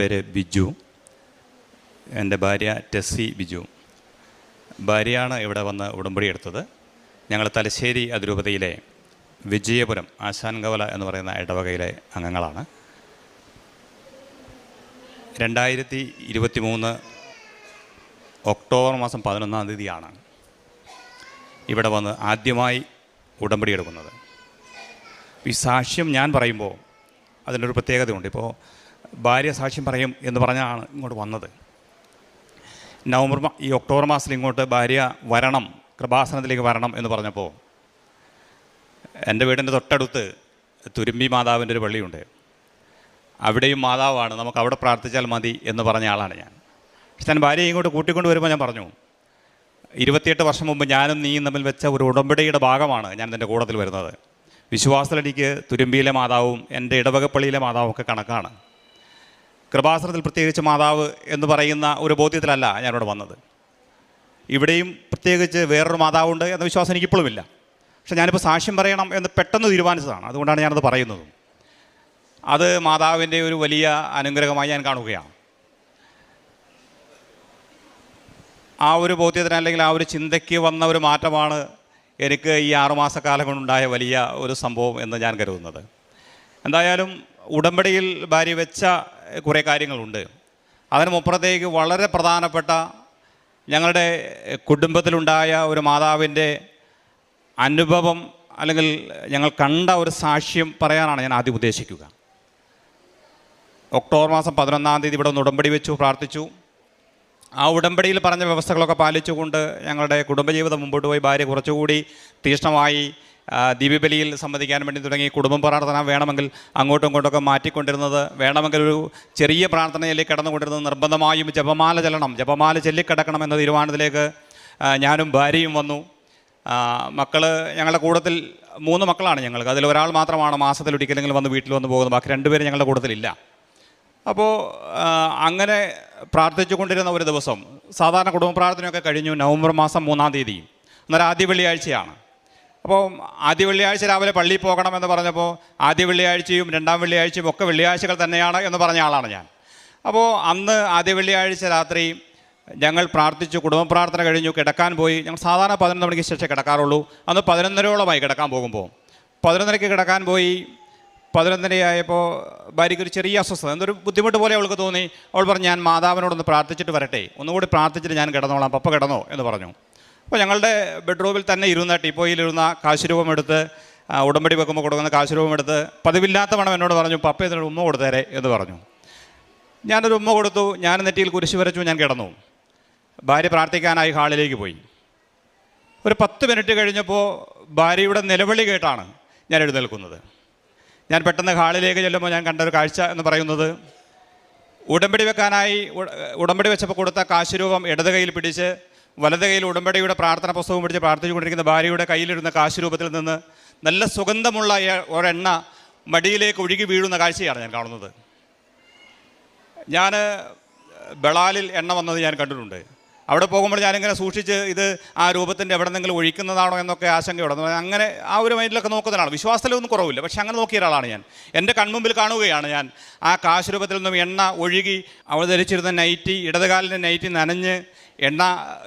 പേര് ബിജു. എന്റെ ഭാര്യ ടെസ്സി ബിജു. ഭാര്യയാണ് ഇവിടെ വന്ന് ഉടമ്പടി എടുത്തത്. ഞങ്ങൾ തലശ്ശേരി അതിരൂപതയിലെ വിജയപുരം ആശാൻകവല എന്ന് പറയുന്ന ഇടവകയിലെ അംഗങ്ങളാണ്. രണ്ടായിരത്തി ഇരുപത്തി മൂന്ന് ഒക്ടോബർ മാസം പതിനൊന്നാം തീയതിയാണ് ഇവിടെ വന്ന് ആദ്യമായി ഉടമ്പടി എടുക്കുന്നത്. ഈ സാക്ഷ്യം ഞാൻ പറയുമ്പോൾ അതിനൊരു പ്രത്യേകതയുണ്ട്. ഇപ്പോൾ ഭാര്യ സാക്ഷ്യം പറയും എന്ന് പറഞ്ഞാണ് ഇങ്ങോട്ട് വന്നത്. നവംബർ ഈ ഒക്ടോബർ മാസത്തിൽ ഇങ്ങോട്ട് ഭാര്യ വരണം കൃപാസനത്തിലേക്ക് വരണം എന്ന് പറഞ്ഞപ്പോൾ എന്റെ വീടിന്റെ തൊട്ടടുത്ത് തുരുമ്പി മാതാവിന്റെ ഒരു പള്ളിയുണ്ട്. അവിടെയും മാതാവാണ് നമുക്ക് അവിടെ പ്രാർത്ഥിച്ചാൽ മതി എന്ന് പറഞ്ഞ ആളാണ് ഞാൻ. പക്ഷെ ഞാൻ ഭാര്യയെ ഇങ്ങോട്ട് കൂട്ടിക്കൊണ്ട് വരുമ്പോൾ ഞാൻ പറഞ്ഞു ഇരുപത്തിയെട്ട് വർഷം മുമ്പ് ഞാനും നീയും തമ്മിൽ വെച്ച ഒരു ഉടമ്പടിയുടെ ഭാഗമാണ് ഞാൻ എന്റെ കൂടത്തിൽ വരുന്നത്. വിശ്വാസത്തിൽ എനിക്ക് തുരുമ്പിയിലെ മാതാവും എന്റെ ഇടവകപ്പള്ളിയിലെ മാതാവും ഒക്കെ കണക്കാണ്. കൃപാസനത്തിൽ പ്രത്യേകിച്ച് മാതാവ് എന്ന് പറയുന്ന ഒരു ബോധ്യത്തിലല്ല ഞാനിവിടെ വന്നത്. ഇവിടെയും പ്രത്യേകിച്ച് വേറൊരു മാതാവുണ്ട് എന്ന വിശ്വാസം എനിക്കിപ്പോഴുമില്ല. പക്ഷെ ഞാനിപ്പോൾ സാക്ഷ്യം പറയണം എന്ന് പെട്ടെന്ന് തീരുമാനിച്ചതാണ്. അതുകൊണ്ടാണ് ഞാനത് പറയുന്നതും. അത് മാതാവിന്റെ ഒരു വലിയ അനുഗ്രഹമായി ഞാൻ കാണുകയാണ്. ആ ഒരു ബോധ്യത്തിന് അല്ലെങ്കിൽ ആ ഒരു ചിന്തയ്ക്ക് വന്ന ഒരു മാറ്റമാണ് എനിക്ക് ഈ ആറുമാസക്കാലം കൊണ്ടുണ്ടായ വലിയ ഒരു സംഭവം എന്ന് ഞാൻ കരുതുന്നത്. എന്തായാലും ഉടമ്പടിയിൽ ഭാര്യ വെച്ച കുറേ കാര്യങ്ങളുണ്ട്. അതിനുമപ്പുറത്തേക്ക് വളരെ പ്രധാനപ്പെട്ട ഞങ്ങളുടെ കുടുംബത്തിലുണ്ടായ ഒരു മാതാവിന്റെ അനുഭവം അല്ലെങ്കിൽ ഞങ്ങൾ കണ്ട ഒരു സാക്ഷ്യം പറയാനാണ് ഞാൻ ആദ്യം ഉദ്ദേശിക്കുക. ഒക്ടോബർ മാസം പതിനൊന്നാം തീയതി ഇവിടെ ഒന്ന് ഉടമ്പടി വെച്ചു പ്രാർത്ഥിച്ചു. ആ ഉടമ്പടിയിൽ പറഞ്ഞ വ്യവസ്ഥകളൊക്കെ പാലിച്ചുകൊണ്ട് ഞങ്ങളുടെ കുടുംബജീവിതം മുമ്പോട്ട് പോയി. ഭാര്യ കുറച്ചുകൂടി തീക്ഷ്ണമായി ആ, ദിവ്യബലിയിൽ സംബന്ധിക്കാൻ വേണ്ടി തുടങ്ങി കുടുംബ പ്രാർത്ഥന വേണമെങ്കിൽ അങ്ങോട്ടും ഇങ്ങോട്ടൊക്കെ മാറ്റിക്കൊണ്ടിരുന്നത് വേണമെങ്കിൽ ഒരു ചെറിയ പ്രാർത്ഥനയിലേക്ക് കിടന്നുകൊണ്ടിരുന്നത് നിർബന്ധമായും ജപമാല ചെല്ലണം. ജപമാല ചൊല്ലിക്കിടക്കണം എന്ന തീരുമാനത്തിലേക്ക് ഞാനും ഭാര്യയും വന്നു. മക്കൾ ഞങ്ങളുടെ കൂട്ടത്തിൽ മൂന്ന് മക്കളാണ് ഞങ്ങൾക്ക്. അതിൽ ഒരാൾ മാത്രമാണ് മാസത്തിൽ ഒരിക്കലെങ്കിലും വന്ന് വീട്ടിൽ വന്ന് പോകുന്നത്. ബാക്കി രണ്ടുപേരും ഞങ്ങളുടെ കൂട്ടത്തിലില്ല അപ്പോൾ അങ്ങനെ പ്രാർത്ഥിച്ചുകൊണ്ടിരുന്ന ഒരു ദിവസം സാധാരണ കുടുംബ പ്രാർത്ഥനയൊക്കെ കഴിഞ്ഞു നവംബർ മാസം മൂന്നാം തീയതി. എന്നാൽ ആദ്യ വെള്ളിയാഴ്ചയാണ്. അപ്പോൾ ആദ്യ വെള്ളിയാഴ്ച രാവിലെ പള്ളിയിൽ പോകണമെന്ന് പറഞ്ഞപ്പോൾ ആദ്യ വെള്ളിയാഴ്ചയും രണ്ടാം വെള്ളിയാഴ്ചയും ഒക്കെ വെള്ളിയാഴ്ചകൾ തന്നെയാണ് എന്ന് പറഞ്ഞ ആളാണ് ഞാൻ. അപ്പോൾ അന്ന് ആദ്യ വെള്ളിയാഴ്ച രാത്രി ഞങ്ങൾ പ്രാർത്ഥിച്ചു കുടുംബ പ്രാർത്ഥന കഴിഞ്ഞു കിടക്കാൻ പോയി. ഞങ്ങൾ സാധാരണ പതിനൊന്ന് മണിക്ക് ശേഷം കിടക്കാറുള്ളൂ. അന്ന് പതിനൊന്നരയോളമായി കിടക്കാൻ പോകുമ്പോൾ പതിനൊന്നരയ്ക്ക് കിടക്കാൻ പോയി. പതിനൊന്നരയായപ്പോൾ ഭാര്യയ്ക്ക് ഒരു ചെറിയ അസ്വസ്ഥത എന്തൊരു ബുദ്ധിമുട്ട് പോലെ അവൾക്ക് തോന്നി. അവൾ പറഞ്ഞു ഞാൻ മാതാവിനോടൊന്ന് പ്രാർത്ഥിച്ചിട്ട് വരട്ടെ. ഒന്നുകൂടി പ്രാർത്ഥിച്ചിട്ട് ഞാൻ കിടന്നോളാം പപ്പ കിടന്നോ എന്ന് പറഞ്ഞു. അപ്പോൾ ഞങ്ങളുടെ ബെഡ്റൂമിൽ തന്നെ ഇരുന്ന ടീപ്പോയിലിരുന്ന കാശുരൂപം എടുത്ത് ആ, ഉടമ്പടി വെക്കുമ്പോൾ കൊടുക്കുന്ന പതിവില്ലാത്ത പണം എന്നോട് പറഞ്ഞു പപ്പ ഇതിനൊരു ഉമ്മ കൊടുത്തേരെ എന്ന് പറഞ്ഞു. ഞാനൊരു ഉമ്മ കൊടുത്തു ഞാൻ നെറ്റിയിൽ കുരിശ് വരച്ചു ഞാൻ കിടന്നു. ഭാര്യ പ്രാർത്ഥിക്കാനായി ഹാളിലേക്ക് പോയി. ഒരു പത്ത് മിനിറ്റ് കഴിഞ്ഞപ്പോൾ ഭാര്യയുടെ നിലവിളി കേട്ടാണ് ഞാൻ എഴുന്നേൽക്കുന്നത്. ഞാൻ പെട്ടെന്ന് ഹാളിലേക്ക് ചെല്ലുമ്പോൾ ഞാൻ കണ്ട ഒരു കാഴ്ച എന്ന് പറയുന്നത് ഉടമ്പടി വെക്കാനായി ഉടമ്പടി വെച്ചപ്പോൾ കൊടുത്ത കാശുരൂപം ഇടത് കയ്യിൽ പിടിച്ച് വലത് കയ്യിൽ ഉടമ്പടിയുടെ പ്രാർത്ഥന പുസ്തകം പിടിച്ച് പ്രാർത്ഥിച്ചുകൊണ്ടിരിക്കുന്ന ഭാര്യയുടെ കയ്യിലിരുന്ന കാശ് രൂപത്തിൽ നിന്ന് നല്ല സുഗന്ധമുള്ള ഒരെണ്ണ മടിയിലേക്ക് ഒഴുകി വീഴുന്ന കാഴ്ചയാണ് ഞാൻ കാണുന്നത്. ഞാൻ ബളാലിൽ എണ്ണ വന്നത് ഞാൻ കണ്ടിട്ടുണ്ട്. അവിടെ പോകുമ്പോൾ ഞാനിങ്ങനെ സൂക്ഷിച്ച് ഇത് ആ രൂപത്തിന്റെ എവിടെ നിന്നെങ്കിലും ഒഴിക്കുന്നതാണോ എന്നൊക്കെ ആശങ്കയോടെ അങ്ങനെ ആ ഒരു മൈൻഡിലൊക്കെ നോക്കുന്നതാണ്. വിശ്വാസത്തിലൊന്നും കുറവില്ല. പക്ഷെ അങ്ങനെ നോക്കിയ ഒരാളാണ് ഞാൻ. എന്റെ കൺമുമ്പിൽ കാണുകയാണ് ഞാൻ. ആ കാശ് രൂപത്തിൽ നിന്നും എണ്ണ ഒഴുകി അവൾ ധരിച്ചിരുന്ന നൈറ്റി ഇടതുകാലിന്റെ നൈറ്റി നനഞ്ഞ് എണ്ണ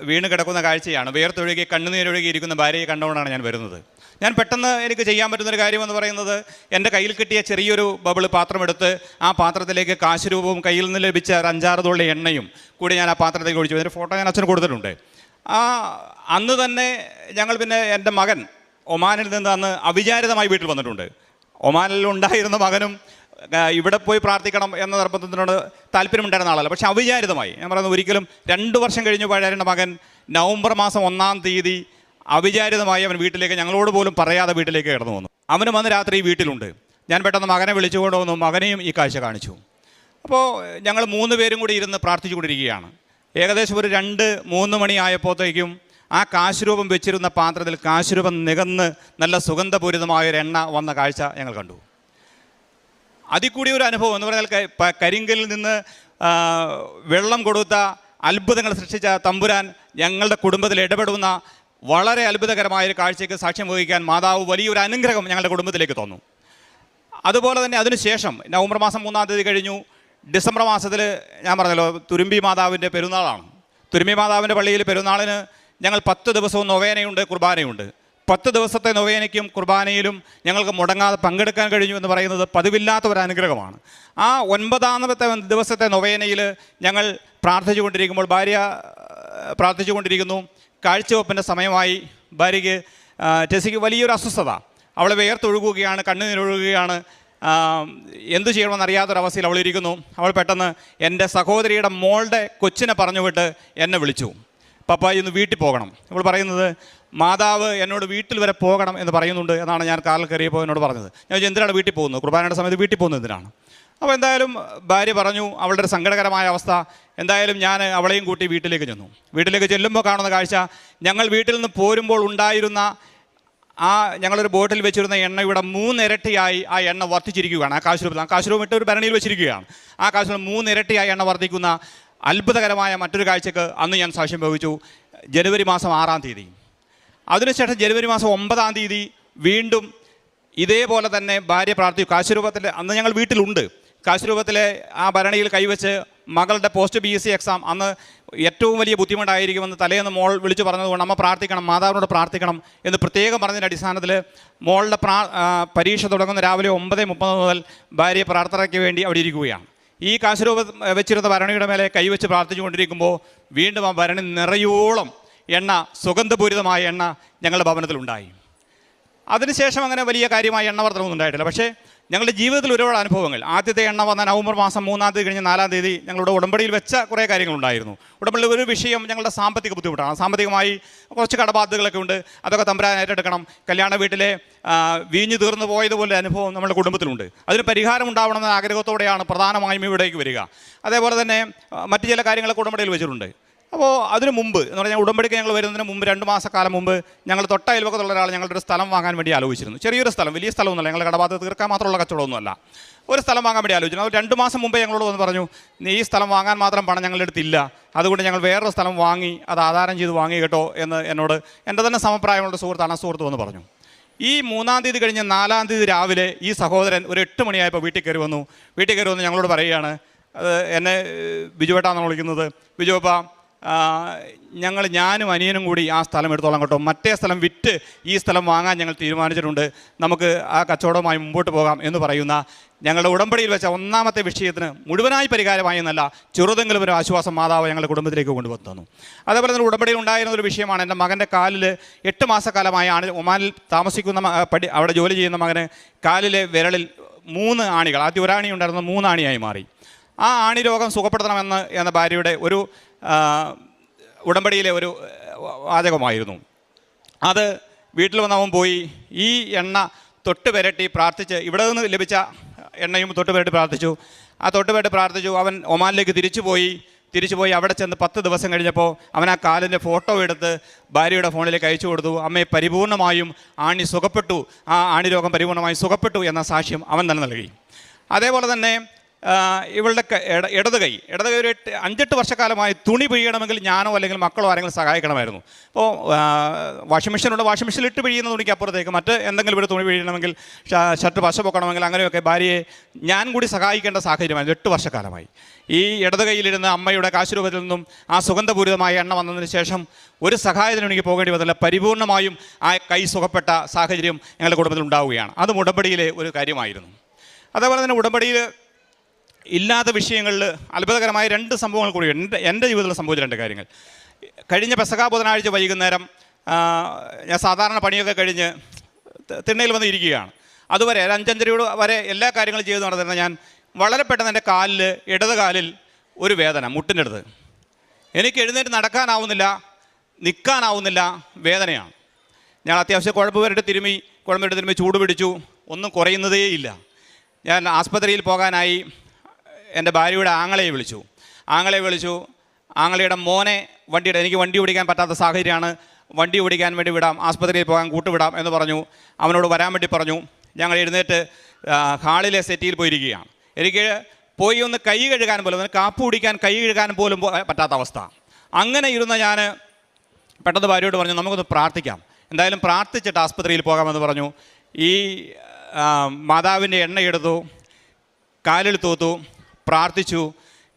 വീണ് കിടക്കുന്ന കാഴ്ചയാണ്. വേർത്തൊഴുകി കണ്ണുനീരൊഴുകി ഇരിക്കുന്ന ഭാര്യയെ കണ്ടുകൊണ്ടാണ് ഞാൻ വരുന്നത്. ഞാൻ പെട്ടെന്ന് എനിക്ക് ചെയ്യാൻ പറ്റുന്നൊരു കാര്യമെന്ന് പറയുന്നത് എന്റെ കയ്യിൽ കിട്ടിയ ചെറിയൊരു ബബിൾ പാത്രമെടുത്ത് ആ പാത്രത്തിലേക്ക് കാശ് രൂപവും കയ്യിൽ നിന്ന് ലഭിച്ച ഒരു അഞ്ചാറ് തുള്ളി എണ്ണയും കൂടി ഞാൻ ആ പാത്രത്തിലേക്ക് ഒഴിച്ചു. അതിന്റെ ഫോട്ടോ ഞാൻ അച്ഛന് കൊടുത്തിട്ടുണ്ട്. ആ അന്ന് തന്നെ ഞങ്ങൾ പിന്നെ എന്റെ മകൻ ഒമാനിൽ നിന്ന് അന്ന് അവിചാരിതമായി വീട്ടിൽ വന്നിട്ടുണ്ട്. ഒമാനിൽ ഉണ്ടായിരുന്ന മകനും ഇവിടെ പോയി പ്രാർത്ഥിക്കണം എന്ന നിർബന്ധത്തിനോട് താല്പര്യമുണ്ടായിരുന്ന ആളല്ല. പക്ഷെ അവിചാരിതമായി. ഞാൻ പറയുന്നത് ഒരിക്കലും രണ്ട് വർഷം കഴിഞ്ഞ് പഴയ മകൻ നവംബർ മാസം ഒന്നാം തീയതി അവിചാരിതമായി അവൻ വീട്ടിലേക്ക് ഞങ്ങളോട് പോലും പറയാതെ വീട്ടിലേക്ക് കിടന്നു വന്നു. അവനും അന്ന് രാത്രി വീട്ടിലുണ്ട്. ഞാൻ പെട്ടെന്ന് മകനെ വിളിച്ചുകൊണ്ട് വന്നു മകനെയും ഈ കാഴ്ച കാണിച്ചു. അപ്പോൾ ഞങ്ങൾ മൂന്ന് പേരും കൂടി ഇരുന്ന് പ്രാർത്ഥിച്ചു പ്രാർത്ഥിച്ചുകൊണ്ടിരിക്കുകയാണ്. ഏകദേശം ഒരു രണ്ട് മൂന്ന് മണി ആയപ്പോഴത്തേക്കും ആ കാശുരൂപം വെച്ചിരുന്ന പാത്രത്തിൽ കാശുരൂപം നികന്ന് നല്ല സുഗന്ധപൂരിതമായ ഒരു എണ്ണ വന്ന കാഴ്ച ഞങ്ങൾ കണ്ടു. അതിൽ കൂടി ഒരു അനുഭവം എന്ന് പറഞ്ഞാൽ കരിങ്കലിൽ നിന്ന് വെള്ളം കൊടുത്ത അത്ഭുതങ്ങൾ സൃഷ്ടിച്ച തമ്പുരാൻ ഞങ്ങളുടെ കുടുംബത്തിൽ ഇടപെടുന്ന വളരെ അത്ഭുതകരമായ ഒരു കാഴ്ചയ്ക്ക് സാക്ഷ്യം വഹിക്കാൻ മാതാവ് വലിയൊരു അനുഗ്രഹം ഞങ്ങളുടെ കുടുംബത്തിലേക്ക് തന്നു. അതുപോലെ തന്നെ അതിനുശേഷം നവംബർ മാസം മൂന്നാം തീയതി കഴിഞ്ഞു. ഡിസംബർ മാസത്തിൽ ഞാൻ പറഞ്ഞല്ലോ തുരുമ്പി മാതാവിന്റെ പെരുന്നാളാണ്. തുരുമ്പി മാതാവിന്റെ പള്ളിയിൽ പെരുന്നാളിന് ഞങ്ങൾ പത്ത് ദിവസവും നൊവേനയുണ്ട് കുർബാനയുണ്ട്. പത്ത് ദിവസത്തെ നൊവേനയ്ക്കും കുർബാനയിലും ഞങ്ങൾക്ക് മുടങ്ങാതെ പങ്കെടുക്കാൻ കഴിഞ്ഞു എന്ന് പറയുന്നത് പതിവില്ലാത്ത ഒരു അനുഗ്രഹമാണ്. ആ ഒൻപതാമത്തെ ദിവസത്തെ നൊവേനയിൽ ഞങ്ങൾ പ്രാർത്ഥിച്ചുകൊണ്ടിരിക്കുമ്പോൾ ഭാര്യ പ്രാർത്ഥിച്ചുകൊണ്ടിരിക്കുന്നു കാഴ്ചവെപ്പിന്റെ സമയമായി ഭാര്യയ്ക്ക് ടെസിക്ക് വലിയൊരു അസ്വസ്ഥത. അവൾ വേർത്തൊഴുകുകയാണ് കണ്ണുനീരൊഴുകുകയാണ്. എന്തു ചെയ്യണമെന്ന് അറിയാത്തൊരവസ്ഥയിൽ അവൾ ഇരിക്കുന്നു. അവൾ പെട്ടെന്ന് എന്റെ സഹോദരിയുടെ മോളുടെ കൊച്ചിനെ പറഞ്ഞു വിട്ട് എന്നെ വിളിച്ചു. പപ്പ ഇന്ന് വീട്ടിൽ പോകണം. അവൾ പറയുന്നത് മാതാവ് എന്നോട് വീട്ടിൽ വരെ പോകണം എന്ന് പറയുന്നുണ്ട് എന്നാണ് ഞാൻ കാറിൽ കയറിയപ്പോൾ എന്നോട് പറഞ്ഞത്. ഞാൻ എന്തിനാണ് വീട്ടിൽ പോകുന്നത്? കുർബാനയുടെ സമയത്ത് വീട്ടിൽ പോകുന്നത് എന്തിനാണ്? അപ്പോൾ എന്തായാലും ഭാര്യ പറഞ്ഞു അവളുടെ ഒരു സങ്കടകരമായ അവസ്ഥ. എന്തായാലും ഞാൻ അവളെയും കൂട്ടി വീട്ടിലേക്ക് ചെന്നു. വീട്ടിലേക്ക് ചെല്ലുമ്പോൾ കാണുന്ന കാഴ്ച ഞങ്ങൾ വീട്ടിൽ നിന്ന് പോരുമ്പോൾ ഉണ്ടായിരുന്ന ആ ഞങ്ങളൊരു ബോട്ടിൽ വെച്ചിരുന്ന എണ്ണയുടെ മൂന്നിരട്ടിയായി ആ എണ്ണ വർദ്ധിച്ചിരിക്കുകയാണ്. ആ കാശ് രൂപത്തിൽ ആ കാശ് രൂപം ഇട്ട് ഒരു ഭരണിയിൽ വെച്ചിരിക്കുകയാണ്. ആ കാശ് രൂപം മൂന്നിരട്ടിയായി എണ്ണ വർദ്ധിക്കുന്ന അത്ഭുതകരമായ മറ്റൊരു കാഴ്ചക്ക് അന്ന് ഞാൻ സാക്ഷ്യം വഹിച്ചു. ജനുവരി മാസം ആറാം തീയതി. അതിനുശേഷം ജനുവരി മാസം ഒമ്പതാം തീയതി വീണ്ടും ഇതേപോലെ തന്നെ ഭാര്യ പ്രാർത്ഥിച്ചു കാശുരൂപത്തിൽ അന്ന് ഞങ്ങൾ വീട്ടിലുണ്ട്. കാശുരൂപത്തിലെ ആ ഭരണിയിൽ കൈവച്ച് മകളുടെ post B S C exam അന്ന് ഏറ്റവും വലിയ ബുദ്ധിമുട്ടായിരിക്കുമെന്ന് തലേന്ന് മോൾ വിളിച്ചു പറഞ്ഞതുകൊണ്ട് അമ്മ പ്രാർത്ഥിക്കണം മാതാവിനോട് പ്രാർത്ഥിക്കണം എന്ന് പ്രത്യേകം പറഞ്ഞതിന്റെ അടിസ്ഥാനത്തിൽ മോളുടെ പ്രാ പരീക്ഷ തുടങ്ങുന്ന രാവിലെ ഒമ്പത് മുപ്പത് മുതൽ ഭാര്യ പ്രാർത്ഥനയ്ക്ക് വേണ്ടി അവിടെ ഇരിക്കുകയാണ്. ഈ കാശുരൂപ വെച്ചിരുന്ന ഭരണിയുടെ മേലെ കൈവച്ച് പ്രാർത്ഥിച്ചുകൊണ്ടിരിക്കുമ്പോൾ വീണ്ടും ആ ഭരണി നിറയോളം എണ്ണ സുഗന്ധപൂരിതമായ എണ്ണ ഞങ്ങളുടെ ഭവനത്തിലുണ്ടായി. അതിനുശേഷം അങ്ങനെ വലിയ കാര്യമായ എണ്ണ വർധനമൊന്നും ഉണ്ടായിട്ടില്ല. പക്ഷേ ഞങ്ങളുടെ ജീവിതത്തിൽ ഒരുപാട് അനുഭവങ്ങൾ. ആദ്യത്തെ എണ്ണ വന്ന നവംബർ മാസം മൂന്നാം തീയതി കഴിഞ്ഞ് നാലാം തീയതി ഞങ്ങളുടെ ഉടമ്പടിയിൽ വെച്ച കുറേ കാര്യങ്ങളുണ്ടായിരുന്നു. ഉടമ്പടിയിൽ ഒരു വിഷയം ഞങ്ങളുടെ സാമ്പത്തിക ബുദ്ധിമുട്ടാണ്. സാമ്പത്തികമായി കുറച്ച് കടബാധ്യതകളൊക്കെ ഉണ്ട്. അതൊക്കെ തമ്പരാൻ ഏറ്റെടുക്കണം. കല്യാണ വീട്ടിലെ വീഞ്ഞു തീർന്നു പോയതുപോലെ അനുഭവം നമ്മുടെ കുടുംബത്തിലുണ്ട്. അതിന് പരിഹാരം ഉണ്ടാവണമെന്ന ആഗ്രഹത്തോടെയാണ് പ്രധാനമായും ഇവിടേക്ക് വരിക. അതേപോലെ തന്നെ മറ്റു ചില കാര്യങ്ങളൊക്കെ ഉടമ്പടിയിൽ വെച്ചിട്ടുണ്ട്. അപ്പോൾ അതിനു മുമ്പ് എന്ന് പറഞ്ഞാൽ ഉടമ്പടിക്ക് ഞങ്ങൾ വരുന്നതിന് മുമ്പ് രണ്ട് മാസക്കാലം മുമ്പ് ഞങ്ങൾ തൊട്ട അയൽവക്കത്തുള്ള ഒരാൾ ഞങ്ങളുടെ ഒരു സ്ഥലം വാങ്ങാൻ വേണ്ടി ആലോചിച്ചിരുന്നു. ചെറിയൊരു സ്ഥലം വലിയ സ്ഥലമൊന്നുമല്ല. ഞങ്ങളുടെ കടബാധ തീർക്കാൻ മാത്രമുള്ള കച്ചവടമൊന്നുമല്ല. ഒരു സ്ഥലം വാങ്ങാൻ വേണ്ടി ആലോചിച്ചു. അവർ രണ്ട് മാസം മുമ്പേ ഞങ്ങളോട് വന്ന് പറഞ്ഞു നീ ഈ സ്ഥലം വാങ്ങാൻ മാത്രം പണം ഞങ്ങളുടെ അടുത്തില്ല അതുകൊണ്ട് ഞങ്ങൾ വേറൊരു സ്ഥലം വാങ്ങി അത് ആധാരം ചെയ്ത് വാങ്ങി കേട്ടോ എന്ന് എന്നോട് എന്റെ തന്നെ സമപ്രായമുള്ള സുഹൃത്താണ് സുഹൃത്തു വന്ന് പറഞ്ഞു. ഈ മൂന്നാം തീയതി കഴിഞ്ഞ് നാലാം തീയതി രാവിലെ ഈ സഹോദരൻ ഒരു എട്ട് മണിയായപ്പോൾ വീട്ടിൽ കയറി വന്നു. വീട്ടിൽ കയറി വന്ന് ഞങ്ങളോട് പറയുകയാണ് അത് എന്നെ ബിജുവേട്ടാന്നാണ് വിളിക്കുന്നത്. ബിജുവപ്പ ഞങ്ങൾ ഞാനും അനിയനും കൂടി ആ സ്ഥലം എടുത്തോളാം കേട്ടോ. മറ്റേ സ്ഥലം വിറ്റ് ഈ സ്ഥലം വാങ്ങാൻ ഞങ്ങൾ തീരുമാനിച്ചിട്ടുണ്ട്. നമുക്ക് ആ കച്ചവടവുമായി മുമ്പോട്ട് പോകാം എന്ന് പറയുന്ന ഞങ്ങളുടെ ഉടമ്പടിയിൽ വെച്ച ഒന്നാമത്തെ വിഷയത്തിന് മുഴുവനായി പരിഹാരമായി എന്നല്ല ചെറുതെങ്കിലും ഒരു ആശ്വാസം മാതാവ് ഞങ്ങളുടെ കുടുംബത്തിലേക്ക് കൊണ്ടുവന്നു തന്നു. അതേപോലെ തന്നെ ഉടമ്പടിയിൽ ഉണ്ടായിരുന്ന ഒരു വിഷയമാണ് എന്റെ മകന്റെ കാലിൽ എട്ട് മാസക്കാലമായാണ് ഒമാനിൽ താമസിക്കുന്ന പടി അവിടെ ജോലി ചെയ്യുന്ന മകന് കാലിലെ വിരളിൽ മൂന്ന് ആണികൾ ആദ്യം ഒരാണി ഉണ്ടായിരുന്ന മൂന്നാണിയായി മാറി. ആ ആണി രോഗം സുഖപ്പെടുത്തണമെന്ന് എന്ന ഭാര്യയുടെ ഒരു ഉടമ്പടിയിലെ ഒരു വാചകമായിരുന്നു. അത് വീട്ടിൽ വന്നവൻ പോയി ഈ എണ്ണ തൊട്ട് പുരട്ടി പ്രാർത്ഥിച്ച് ഇവിടെ നിന്ന് ലഭിച്ച എണ്ണയും തൊട്ട് പുരട്ടി പ്രാർത്ഥിച്ചു. ആ തൊട്ട് പുരട്ടി പ്രാർത്ഥിച്ചു അവൻ ഒമാനിലേക്ക് തിരിച്ചു പോയി തിരിച്ചു പോയി അവിടെ ചെന്ന് പത്ത് ദിവസം കഴിഞ്ഞപ്പോൾ അവൻ ആ കാലിന്റെ ഫോട്ടോ എടുത്ത് ഭാര്യയുടെ ഫോണിലേക്ക് അയച്ചു കൊടുത്തു. അമ്മയെ പരിപൂർണമായും ആണി സുഖപ്പെട്ടു. ആ ആണി രോഗം പരിപൂർണമായും സുഖപ്പെട്ടു എന്ന സാക്ഷ്യം അവൻ തന്നെ നൽകി. അതേപോലെ തന്നെ ഇവളുടെ ഇടത് കൈ. ഇടത് കൈ ഒരു എട്ട് അഞ്ചെട്ട് വർഷക്കാലമായി തുണി പിഴിയണമെങ്കിൽ ഞാനോ അല്ലെങ്കിൽ മക്കളോ ആരെങ്കിലും സഹായിക്കണമായിരുന്നു. അപ്പോൾ വാഷിംഗ് മെഷീനുള്ള വാഷിംഗ് മെഷീനിൽ ഇട്ട് പിഴിയുന്ന തുണിക്ക് അപ്പുറത്തേക്ക് മറ്റ് എന്തെങ്കിലും ഒരു തുണി പിഴിയണമെങ്കിൽ ഷർട്ട് പശ പൊക്കണമെങ്കിൽ അങ്ങനെയൊക്കെ ഭാര്യയെ ഞാൻ കൂടി സഹായിക്കേണ്ട സാഹചര്യമായിരുന്നു. എട്ട് വർഷക്കാലമായി. ഈ ഇടത് കൈയിലിരുന്ന് അമ്മയുടെ കാശുരൂപത്തിൽ നിന്നും ആ സുഗന്ധപൂരിതമായ എണ്ണ വന്നതിന് ശേഷം ഒരു സഹായത്തിനും എനിക്ക് പോകേണ്ടി വന്നില്ല. പരിപൂർണമായും ആ കൈ സുഖപ്പെട്ട സാഹചര്യം ഞങ്ങളുടെ കുടുംബത്തിൽ ഉണ്ടാവുകയാണ്. അതും ഉടമ്പടിയിലെ ഒരു കാര്യമായിരുന്നു. അതേപോലെ തന്നെ ഉടമ്പടിയിൽ ഇല്ലാത്ത വിഷയങ്ങളിൽ അത്ഭുതകരമായ രണ്ട് സംഭവങ്ങൾ കൂടി എന്റെ എന്റെ ജീവിതത്തിൽ സംഭവിച്ച രണ്ട് കാര്യങ്ങൾ. കഴിഞ്ഞ പെസക ബുധനാഴ്ച വൈകുന്നേരം ഞാൻ സാധാരണ പണിയൊക്കെ കഴിഞ്ഞ് തിണ്ണയിൽ വന്ന് ഇരിക്കുകയാണ്. അതുവരെ ഒരു അഞ്ചഞ്ചരയോട് വരെ എല്ലാ കാര്യങ്ങളും ചെയ്തു നടന്നിരുന്ന ഞാൻ വളരെ പെട്ടെന്ന് എന്റെ കാലിൽ ഇടത് കാലിൽ ഒരു വേദന മുട്ടിന്റെ അടുത്ത്. എനിക്ക് എഴുന്നേറ്റ് നടക്കാനാവുന്നില്ല നിൽക്കാനാവുന്നില്ല വേദനയാണ്. ഞാൻ അത്യാവശ്യം കുഴപ്പം വരട്ട് തിരുമ്മി കുഴമ്പ് തിരുമ്മി ചൂട് പിടിച്ചു. ഒന്നും കുറയുന്നതേയില്ല. ഞാൻ ആസ്പത്രിയിൽ പോകാനായി എന്റെ ഭാര്യയുടെ ആങ്ങളയെ വിളിച്ചു. ആങ്ങളെ വിളിച്ചു ആങ്ങളയുടെ മോനെ വണ്ടിയുടെ എനിക്ക് വണ്ടി ഓടിക്കാൻ പറ്റാത്ത സാഹചര്യമാണ് വണ്ടി ഓടിക്കാൻ വേണ്ടി വിടാം ആസ്പത്രിയിൽ പോകാൻ കൂട്ടുവിടാം എന്ന് പറഞ്ഞു. അവനോട് വരാൻ വേണ്ടി പറഞ്ഞു. ഞങ്ങൾ എഴുന്നേറ്റ് ഹാളിലെ സെറ്റിയിൽ പോയിരിക്കുകയാണ്. എനിക്ക് പോയി ഒന്ന് കൈ കഴുകാൻ പോലും ഒന്ന് കാപ്പ് കുടിക്കാൻ കൈ കഴുകാൻ പോലും പറ്റാത്ത അവസ്ഥ. അങ്ങനെ ഇരുന്ന ഞാൻ പെട്ടെന്ന് ഭാര്യയോട് പറഞ്ഞു നമുക്കൊന്ന് പ്രാർത്ഥിക്കാം. എന്തായാലും പ്രാർത്ഥിച്ചിട്ട് ആസ്പത്രിയിൽ പോകാമെന്ന് പറഞ്ഞു. ഈ മാതാവിന്റെ എണ്ണയെടുത്തു കാലിൽ തൂത്തു. പ്രാർത്ഥിച്ചു.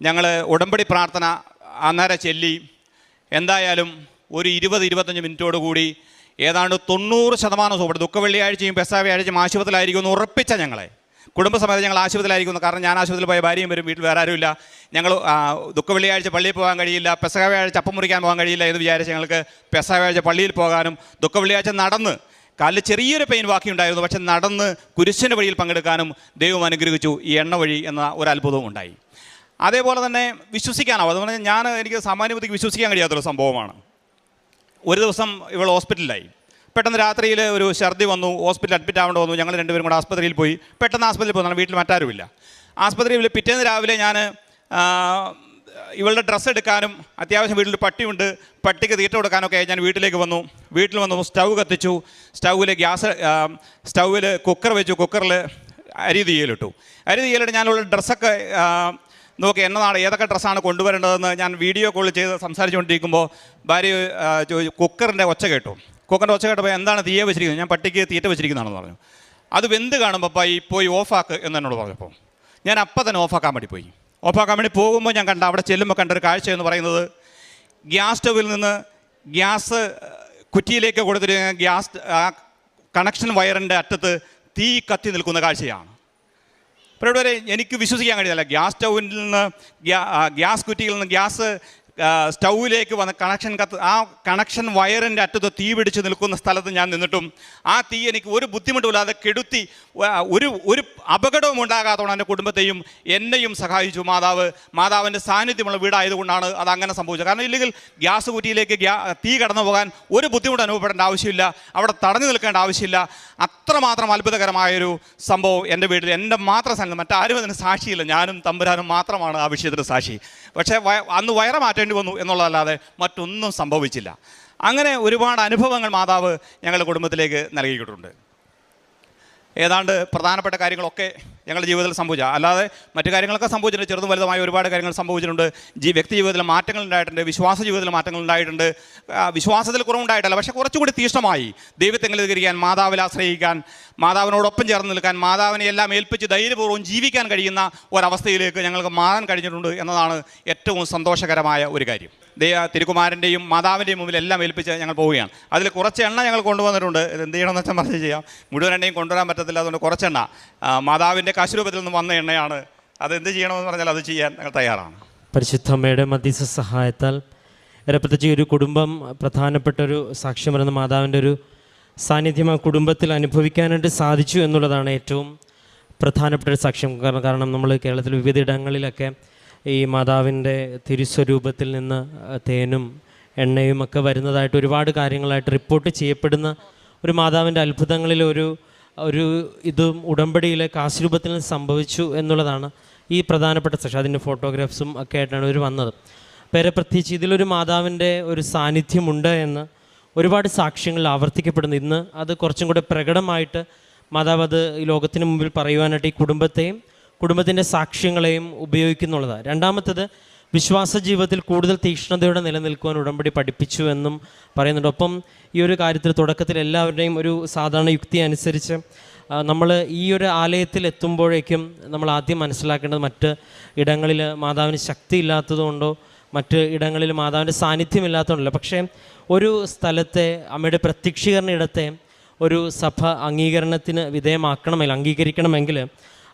ഞങ്ങൾ ഉടമ്പടി പ്രാർത്ഥന അന്നേരം ചെല്ലി. എന്തായാലും ഒരു ഇരുപത് ഇരുപത്തഞ്ച് മിനിറ്റോട് കൂടി ഏതാണ്ട് തൊണ്ണൂറ് ശതമാനം സുഖപ്പെട്ടു ദുഃഖ വെള്ളിയാഴ്ചയും പെസാ വ്യാഴ്ചയും ആശുപത്രിയിലായിരിക്കും എന്ന് ഉറപ്പിച്ച ഞങ്ങളെ. കുടുംബസമേതം ഞങ്ങൾ ആശുപത്രിയിലായിരിക്കുന്നു കാരണം ഞാൻ ആശുപത്രിയിൽ പോയ ഭാര്യയും വരും വീട്ടിൽ വേറെ ആരുമില്ല. ഞങ്ങൾ ദുഃഖ വെള്ളിയാഴ്ച പള്ളിയിൽ പോകാൻ കഴിയില്ല പെസക വ്യാഴ്ച അപ്പം മുറിക്കാൻ പോകാൻ കഴിയില്ല എന്ന് വിചാരിച്ച് ഞങ്ങൾക്ക് പെസക വ്യാഴ്ച പള്ളിയിൽ പോകാനും ദുഃഖ വെള്ളിയാഴ്ച നടന്ന് കാലിൽ ചെറിയൊരു പെയിൻ ബാക്കിയുണ്ടായിരുന്നു. പക്ഷെ നടന്ന് കുരിശിന്റെ വഴിയിൽ പങ്കെടുക്കാനും ദൈവം അനുഗ്രഹിച്ചു. ഈ എണ്ണ വഴി എന്ന ഒരു അത്ഭുതവും ഉണ്ടായി. അതേപോലെ തന്നെ വിശ്വസിക്കാനാവും. അതുപോലെ ഞാൻ എനിക്ക് സാമാന്യബുദ്ധിക്ക് വിശ്വസിക്കാൻ കഴിയാത്തൊരു സംഭവമാണ്. ഒരു ദിവസം ഇവൾ ഹോസ്പിറ്റലിലായി. പെട്ടെന്ന് രാത്രിയിൽ ഒരു ഛർദി വന്നു. ഹോസ്പിറ്റലിൽ അഡ്മിറ്റ് ആവേണ്ട വന്നു. ഞങ്ങൾ രണ്ടുപേരും കൂടെ ആസ്പത്രിയിൽ പോയി. പെട്ടെന്ന് ആസ്പത്രിയിൽ പോകുന്നതാണ് വീട്ടിൽ മറ്റാരുമില്ല. ആസ്പത്രിയിൽ പിറ്റേന്ന് രാവിലെ ഞാൻ ഇവളുടെ ഡ്രസ്സ് എടുക്കാനും അത്യാവശ്യം വീട്ടിൽ പട്ടിയുണ്ട്. പട്ടിക്ക് തീറ്റ കൊടുക്കാനൊക്കെ ഞാൻ വീട്ടിലേക്ക് വന്നു. വീട്ടിൽ വന്നു സ്റ്റൗ കത്തിച്ചു. സ്റ്റൗവിൽ ഗ്യാസ് സ്റ്റൗവിൽ കുക്കർ വെച്ചു. കുക്കറിൽ അരി തീയലിട്ടു അരി തീയലിട്ട് ഞാനുള്ള ഡ്രസ്സൊക്കെ നോക്കി എന്നതാണ് ഏതൊക്കെ ഡ്രസ്സാണ് കൊണ്ടുവരേണ്ടതെന്ന് ഞാൻ വീഡിയോ കോൾ ചെയ്ത് സംസാരിച്ചുകൊണ്ടിരിക്കുമ്പോൾ ഭാര്യ കുക്കറിന്റെ ഒച്ച കേട്ടു. കുക്കറിന്റെ ഒച്ച കേട്ടപ്പോൾ എന്താണ് തീയെ വെച്ചിരിക്കുന്നത്? ഞാൻ പട്ടിക്ക് തീറ്റ വെച്ചിരിക്കുന്നതാണെന്ന് പറഞ്ഞു. അത് വെന്ത് കാണുമ്പോൾ പോയി പോയി ഓഫാക്ക് എന്ന് എന്നോട് പറഞ്ഞപ്പോൾ ഞാൻ അപ്പം തന്നെ ഓഫാക്കാൻ വേണ്ടി പോയി. ഓഫാക്കാൻ കമ്പനി പോകുമ്പോൾ ഞാൻ കണ്ട അവിടെ ചെല്ലുമ്പോൾ കണ്ട ഒരു കാഴ്ച എന്ന് പറയുന്നത് ഗ്യാസ് സ്റ്റവിൽ നിന്ന് ഗ്യാസ് കുറ്റിയിലേക്ക് കൊടുത്തിരിക്കുന്ന ഗ്യാസ് കണക്ഷൻ വയറിന്റെ അറ്റത്ത് തീ കത്തി നിൽക്കുന്ന കാഴ്ചയാണ്. അപ്പോൾ ഇവിടെ വരെ എനിക്ക് വിശ്വസിക്കാൻ കഴിയുന്നില്ല. ഗ്യാസ് സ്റ്റൗവിൽ നിന്ന് ഗ്യാസ് കുറ്റിയിൽ നിന്ന് ഗ്യാസ് സ്റ്റൗവിലേക്ക് വന്ന കണക്ഷൻ കത്ത് ആ കണക്ഷൻ വയറിന്റെ അറ്റത്ത് തീ പിടിച്ച് നിൽക്കുന്ന സ്ഥലത്ത് ഞാൻ നിന്നിട്ടും ആ തീ എനിക്ക് ഒരു ബുദ്ധിമുട്ടുമില്ലാതെ കെടുത്തി ഒരു ഒരു അപകടവും ഉണ്ടാകാത്തതുകൊണ്ട് എന്റെ കുടുംബത്തെയും എന്നെയും സഹായിച്ചു. മാതാവ് മാതാവിന്റെ സാന്നിധ്യമുള്ള വീടായതുകൊണ്ടാണ് അത് അങ്ങനെ സംഭവിച്ചത്. കാരണം ഇല്ലെങ്കിൽ ഗ്യാസ് കുറ്റിയിലേക്ക് തീ കടന്നു പോകാൻ ഒരു ബുദ്ധിമുട്ട് അനുഭവപ്പെടേണ്ട ആവശ്യമില്ല. അവിടെ തടഞ്ഞു നിൽക്കേണ്ട ആവശ്യമില്ല. അത്രമാത്രം അത്ഭുതകരമായൊരു സംഭവം എന്റെ വീട്ടിൽ. എന്റെ മാത്രം സംഘം മറ്റാരും അതിന് സാക്ഷിയില്ല. ഞാനും തമ്പുരാനും മാത്രമാണ് ആ വിഷയത്തിന് സാക്ഷി. പക്ഷേ അന്ന് വയറ വയറ് മാറ്റേണ്ടി വന്നു എന്നുള്ളതല്ലാതെ മറ്റൊന്നും സംഭവിച്ചില്ല. അങ്ങനെ ഒരുപാട് അനുഭവങ്ങൾ മാതാവ് ഞങ്ങളുടെ കുടുംബത്തിലേക്ക് നൽകിയിട്ടുണ്ട്. ഏതാണ്ട് പ്രധാനപ്പെട്ട കാര്യങ്ങളൊക്കെ ഞങ്ങളുടെ ജീവിതത്തിൽ സംഭവിച്ച. അല്ലാതെ മറ്റു കാര്യങ്ങളൊക്കെ സംഭവിച്ചിട്ടുണ്ട്. ചെറുതും വലുതുമായ ഒരുപാട് കാര്യങ്ങൾ സംഭവിച്ചിട്ടുണ്ട്. ജീ വ്യക്തി ജീവിതത്തിൽ മാറ്റങ്ങൾ ഉണ്ടായിട്ടുണ്ട്. വിശ്വാസ ജീവിതത്തിൽ മാറ്റങ്ങൾ ഉണ്ടായിട്ടുണ്ട്. വിശ്വാസത്തിൽ കുറവുണ്ടായിട്ടല്ല. പക്ഷേ കുറച്ചുകൂടി തീഷ്ണമായി. ദൈവത്തെ അംഗീകരിക്കാൻ മാതാവിൽ ആശ്രയിക്കാൻ മാതാവിനോടൊപ്പം ചേർന്ന് നിൽക്കാൻ മാതാവിനെ എല്ലാം ഏൽപ്പിച്ച് ധൈര്യപൂർവം ജീവിക്കാൻ കഴിയുന്ന ഒരവസ്ഥയിലേക്ക് ഞങ്ങൾക്ക് മാറാൻ കഴിഞ്ഞിട്ടുണ്ട് എന്നതാണ് ഏറ്റവും സന്തോഷകരമായ ഒരു കാര്യം. ദൈവ തിരുക്കുമാരന്റെയും മാതാവിന്റെയും മുമ്പിൽ എല്ലാം ഏൽപ്പിച്ച് ഞങ്ങൾ പോവുകയാണ്. അതിൽ കുറച്ച് എണ്ണ ഞങ്ങൾ കൊണ്ടുവന്നിട്ടുണ്ട്. ഇത് എന്ത് ചെയ്യണമെന്ന് വെച്ചാൽ മറിച്ച് ചെയ്യാം. മുഴുവൻ എണ്ണയും കൊണ്ടുവരാൻ പറ്റത്തില്ല. അതുകൊണ്ട് കുറച്ചെണ്ണ മാതാവിന്റെ കാശുരൂപത്തിൽ നിന്ന് വന്ന എണ്ണയാണ്. അത് എന്ത് ചെയ്യണമെന്ന് പറഞ്ഞാൽ അത് ചെയ്യാൻ ഞങ്ങൾ തയ്യാറാണ്. പരിശുദ്ധമ്മയുടെ മധ്യസ്ഥ സഹായത്താൽ പ്രത്യേകിച്ച് ഒരു കുടുംബം പ്രധാനപ്പെട്ട ഒരു സാക്ഷ്യം പറയുന്ന മാതാവിന്റെ ഒരു സാന്നിധ്യം ആ കുടുംബത്തിൽ അനുഭവിക്കാനായിട്ട് സാധിച്ചു എന്നുള്ളതാണ് ഏറ്റവും പ്രധാനപ്പെട്ട ഒരു സാക്ഷ്യം. കാരണം കാരണം നമ്മൾ കേരളത്തിൽ വിവിധ ഇടങ്ങളിലൊക്കെ ഈ മാതാവിന്റെ തിരുസ്വരൂപത്തിൽ നിന്ന് തേനും എണ്ണയും ഒക്കെ വരുന്നതായിട്ട് ഒരുപാട് കാര്യങ്ങളായിട്ട് റിപ്പോർട്ട് ചെയ്യപ്പെടുന്ന ഒരു മാതാവിന്റെ അത്ഭുതങ്ങളിൽ ഒരു ഒരു ഇതും ഉടമ്പടിയിലെ കാശുരൂപത്തിൽ നിന്ന് സംഭവിച്ചു എന്നുള്ളതാണ് ഈ പ്രധാനപ്പെട്ട സെഷൻ. അതിന്റെ ഫോട്ടോഗ്രാഫ്സും ഒക്കെ ആയിട്ടാണ് ഇവർ വന്നത്. പേരെ പ്രത്യേകിച്ച് ഇതിലൊരു മാതാവിന്റെ ഒരു സാന്നിധ്യമുണ്ട് എന്ന് ഒരുപാട് സാക്ഷ്യങ്ങൾ ആവർത്തിക്കപ്പെടുന്നു. ഇന്ന് അത് കുറച്ചും കൂടെ പ്രകടമായിട്ട് മാതാവ് അത് ലോകത്തിന് മുമ്പിൽ പറയുവാനായിട്ട് ഈ കുടുംബത്തെയും കുടുംബത്തിന്റെ സാക്ഷ്യങ്ങളെയും ഉപയോഗിക്കുന്നുള്ളതാണ് രണ്ടാമത്തത് വിശ്വാസ ജീവിതത്തിൽ കൂടുതൽ തീക്ഷ്ണതയോടെ നിലനിൽക്കുവാൻ ഉടമ്പടി പഠിപ്പിച്ചു എന്നും പറയുന്നുണ്ട്. ഒപ്പം ഈ ഒരു കാര്യത്തിൽ തുടക്കത്തിൽ എല്ലാവരുടെയും ഒരു സാധാരണ യുക്തി അനുസരിച്ച് നമ്മൾ ഈ ഒരു ആലയത്തിൽ എത്തുമ്പോഴേക്കും നമ്മൾ ആദ്യം മനസ്സിലാക്കേണ്ടത് മറ്റ് ഇടങ്ങളിൽ മാതാവിന് ശക്തി ഇല്ലാത്തതുകൊണ്ടോ മറ്റ് ഇടങ്ങളിൽ മാതാവിന്റെ സാന്നിധ്യമില്ലാത്തതുകൊണ്ടല്ല പക്ഷേ ഒരു സ്ഥലത്തെ അമ്മയുടെ പ്രത്യക്ഷീകരണ ഇടത്തെ ഒരു സഭ അംഗീകരണത്തിന് വിധേയമാക്കണമെങ്കിൽ അംഗീകരിക്കണമെങ്കിൽ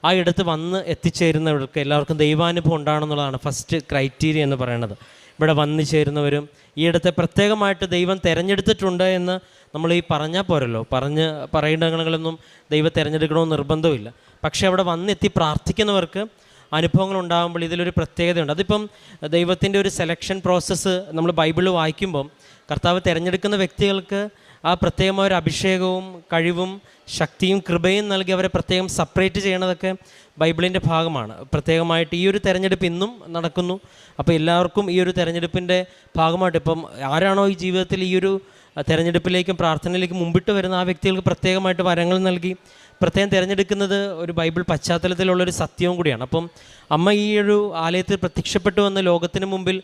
ആ ഇടത്ത് വന്ന് എത്തിച്ചേരുന്നവർക്ക് എല്ലാവർക്കും ദൈവാനുഭവം ഉണ്ടാകണമെന്നുള്ളതാണ് ഫസ്റ്റ് ക്രൈറ്റീരിയ എന്ന് പറയുന്നത്. ഇവിടെ വന്നു ചേരുന്നവരും ഈ ഇടത്തെ പ്രത്യേകമായിട്ട് ദൈവം തിരഞ്ഞെടുത്തിട്ടുണ്ട് എന്ന് നമ്മൾ ഈ പറഞ്ഞാൽ പോരല്ലോ. പറഞ്ഞ് പറയേണ്ടങ്ങളൊന്നും ദൈവം തിരഞ്ഞെടുക്കണമെന്ന് നിർബന്ധമില്ല. പക്ഷേ അവിടെ വന്നെത്തി പ്രാർത്ഥിക്കുന്നവർക്ക് അനുഭവങ്ങൾ ഉണ്ടാകുമ്പോൾ ഇതിലൊരു പ്രത്യേകതയുണ്ട്. അതിപ്പം ദൈവത്തിന്റെ ഒരു സെലക്ഷൻ പ്രോസസ്സ് നമ്മൾ ബൈബിൾ വായിക്കുമ്പം കർത്താവ് തിരഞ്ഞെടുക്കുന്ന വ്യക്തികൾക്ക് ആ പ്രത്യേകമായ ഒരു അഭിഷേകവും കഴിവും ശക്തിയും കൃപയും നൽകി അവരെ പ്രത്യേകം സെപ്പറേറ്റ് ചെയ്യണതൊക്കെ ബൈബിളിന്റെ ഭാഗമാണ്. പ്രത്യേകമായിട്ട് ഈ ഒരു തെരഞ്ഞെടുപ്പ് ഇന്നും നടക്കുന്നു. അപ്പോൾ എല്ലാവർക്കും ഈ ഒരു തെരഞ്ഞെടുപ്പിന്റെ ഭാഗമായിട്ട് ഇപ്പം ആരാണോ ഈ ജീവിതത്തിൽ ഈ ഒരു തെരഞ്ഞെടുപ്പിലേക്കും പ്രാർത്ഥനയിലേക്കും മുമ്പിട്ട് വരുന്ന ആ വ്യക്തികൾക്ക് പ്രത്യേകമായിട്ട് വരങ്ങൾ നൽകി. പ്രത്യേകം തിരഞ്ഞെടുക്കുന്നത് ഒരു ബൈബിൾ പശ്ചാത്തലത്തിലുള്ളൊരു സത്യവും കൂടിയാണ്. അപ്പം അമ്മ ഈ ഒരു ആലയത്തിൽ പ്രത്യക്ഷപ്പെട്ടു വന്ന ലോകത്തിന് മുമ്പിൽ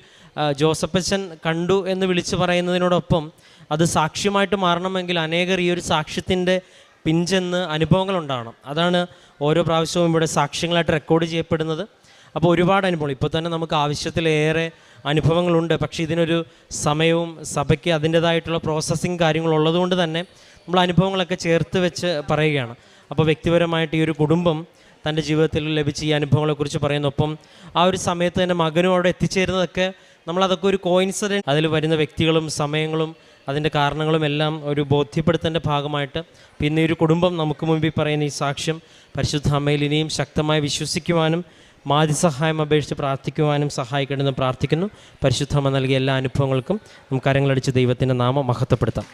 ജോസഫച്ചൻ കണ്ടു എന്ന് വിളിച്ചു പറയുന്നതിനോടൊപ്പം അത് സാക്ഷ്യമായിട്ട് മാറണമെങ്കിൽ അനേകർ ഈ ഒരു സാക്ഷ്യത്തിന്റെ പിഞ്ചെന്ന് അനുഭവങ്ങൾ ഉണ്ടാവണം. അതാണ് ഓരോ പ്രാവശ്യവും ഇവിടെ സാക്ഷ്യങ്ങളായിട്ട് റെക്കോർഡ് ചെയ്യപ്പെടുന്നത്. അപ്പോൾ ഒരുപാട് അനുഭവങ്ങൾ. ഇപ്പോൾ തന്നെ നമുക്ക് ആവശ്യത്തിലേറെ അനുഭവങ്ങളുണ്ട്. പക്ഷേ ഇതിനൊരു സമയവും സഭയ്ക്ക് അതിന്റേതായിട്ടുള്ള പ്രോസസ്സിങ് കാര്യങ്ങളുള്ളതുകൊണ്ട് തന്നെ നമ്മൾ അനുഭവങ്ങളൊക്കെ ചേർത്ത് വെച്ച് പറയുകയാണ്. അപ്പോൾ വ്യക്തിപരമായിട്ട് ഈ ഒരു കുടുംബം തന്റെ ജീവിതത്തിൽ ലഭിച്ച ഈ അനുഭവങ്ങളെക്കുറിച്ച് പറയുന്നു. ഒപ്പം ആ ഒരു സമയത്ത് തന്നെ മകനും അവിടെ എത്തിച്ചേരുന്നതൊക്കെ നമ്മളതൊക്കെ ഒരു കോയിൻസിഡന്റ് അതിൽ വരുന്ന വ്യക്തികളും സമയങ്ങളും അതിന്റെ കാരണങ്ങളും എല്ലാം ഒരു ബോധ്യപ്പെടുത്തേണ്ട ഭാഗമായിട്ട് പിന്നെ ഒരു കുടുംബം നമുക്ക് മുമ്പിൽ പറയുന്ന ഈ സാക്ഷ്യം പരിശുദ്ധ അമ്മയിൽ ഇനിയും ശക്തമായി വിശ്വസിക്കുവാനും മാതിസഹായം അപേക്ഷിച്ച് പ്രാർത്ഥിക്കുവാനും സഹായിക്കണമെന്ന് പ്രാർത്ഥിക്കുന്നു. പരിശുദ്ധമ്മ നൽകിയ എല്ലാ അനുഭവങ്ങൾക്കും നമുക്ക് കരങ്ങളടിച്ച് ദൈവത്തിന്റെ നാമം മഹത്വപ്പെടുത്താം.